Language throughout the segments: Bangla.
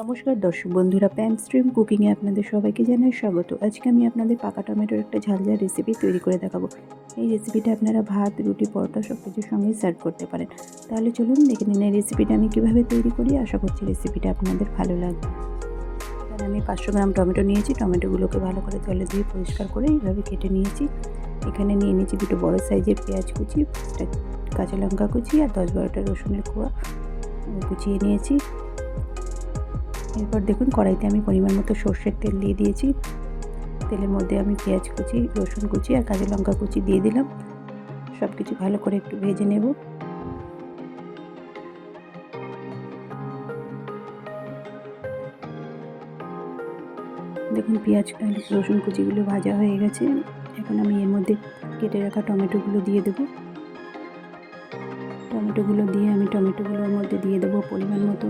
নমস্কার দর্শক বন্ধুরা প্যান স্ট্রিম কুকিংয়ে আপনাদের সবাইকে জানাই স্বাগত। আজকে আমি আপনাদের পাকা টমেটোর একটা ঝালঝাল রেসিপি তৈরি করে দেখাবো। এই রেসিপিটা আপনারা ভাত, রুটি, পরোটা সব কিছুর সঙ্গেই সার্ভ করতে পারেন। তাহলে চলুন দেখে নিন এই রেসিপিটা আমি কীভাবে তৈরি করি। আশা করছি রেসিপিটা আপনাদের ভালো লাগবে। এখানে আমি পাঁচশো গ্রাম টমেটো নিয়েছি। টমেটোগুলোকে ভালো করে জলে দিয়ে পরিষ্কার করে এইভাবে কেটে নিয়েছি। এখানে নিয়ে নিয়েছি দুটো বড় সাইজের পেঁয়াজ কুচি কাঁচা লঙ্কা কুচি আর দশ বারোটা রসুনের কোয়া কুচিয়ে নিয়েছি। এরপর দেখুন কড়াইতে আমি পরিমাণ মতো সর্ষের তেল দিয়ে দিয়েছি। তেলের মধ্যে আমি পেঁয়াজ কুচি, রসুন কুচি আর কাঁচা লঙ্কা কুচি দিয়ে দিলাম। সব কিছু ভালো করে একটু ভেজে নেব। দেখুন পেঁয়াজ রসুন কুচিগুলো ভাজা হয়ে গেছে। এখন আমি এর মধ্যে কেটে রাখা টমেটোগুলো দিয়ে দেবো। টমেটোগুলো দিয়ে আমি টমেটোগুলোর মধ্যে দিয়ে দেবো পরিমাণ মতো।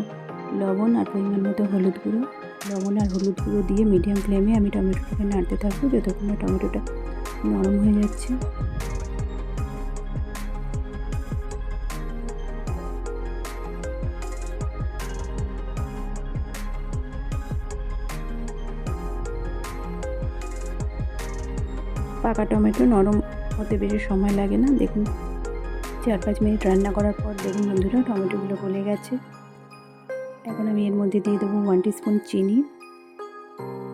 লবণ আর পরিমাণ মতো হলুদ গুঁড়ো। লবণ আর হলুদ গুঁড়ো দিয়ে মিডিয়াম ফ্লেমে আমি টমেটোটাকে নাড়তে থাকব যতক্ষণ না টমেটোটা নরম হয়ে যাচ্ছে। পাকা টমেটো নরম হতে বেশি সময় লাগে না। দেখুন, চার পাঁচ মিনিট রান্না করার পর দেখুন বন্ধুরা টমেটোগুলো গলে গেছে। এখন আমি এর মধ্যে দিয়ে দেবো ওয়ান স্পুন চিনি।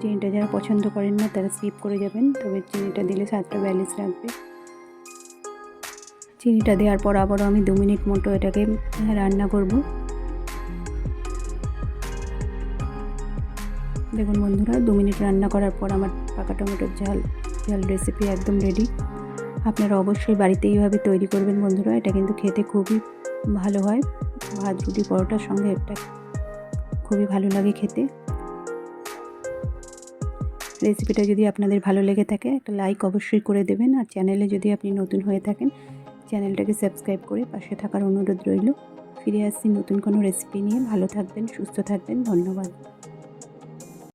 চিনিটা যারা পছন্দ করেন না, তারা স্কিপ করে যাবেন। তবে চিনিটা দিলে স্বাদটা ব্যালেন্স রাখবে চিনিটা দেওয়ার পর আবারও আমি দু মিনিট মতো এটাকে রান্না করব। দেখুন বন্ধুরা, দু মিনিট রান্না করার পর আমার পাকা টমেটোর ঝাল ঝাল রেসিপি একদম রেডি আপনারা অবশ্যই বাড়িতে এইভাবে তৈরি করবেন বন্ধুরা, এটা কিন্তু খেতে খুবই ভালো হয়। ভাত, রুটি, পরোটার সঙ্গে এটা খুবই ভালো লাগে খেতে। রেসিপিটা যদি আপনাদের ভালো লেগে থাকে, একটা লাইক অবশ্যই করে দেবেন। আর চ্যানেলে যদি আপনি নতুন হয়ে থাকেন চ্যানেলটাকে সাবস্ক্রাইব করে পাশে থাকার অনুরোধ রইল। ফিরে আসছি নতুন কোনো রেসিপি নিয়ে। ভালো থাকবেন, সুস্থ থাকবেন। ধন্যবাদ।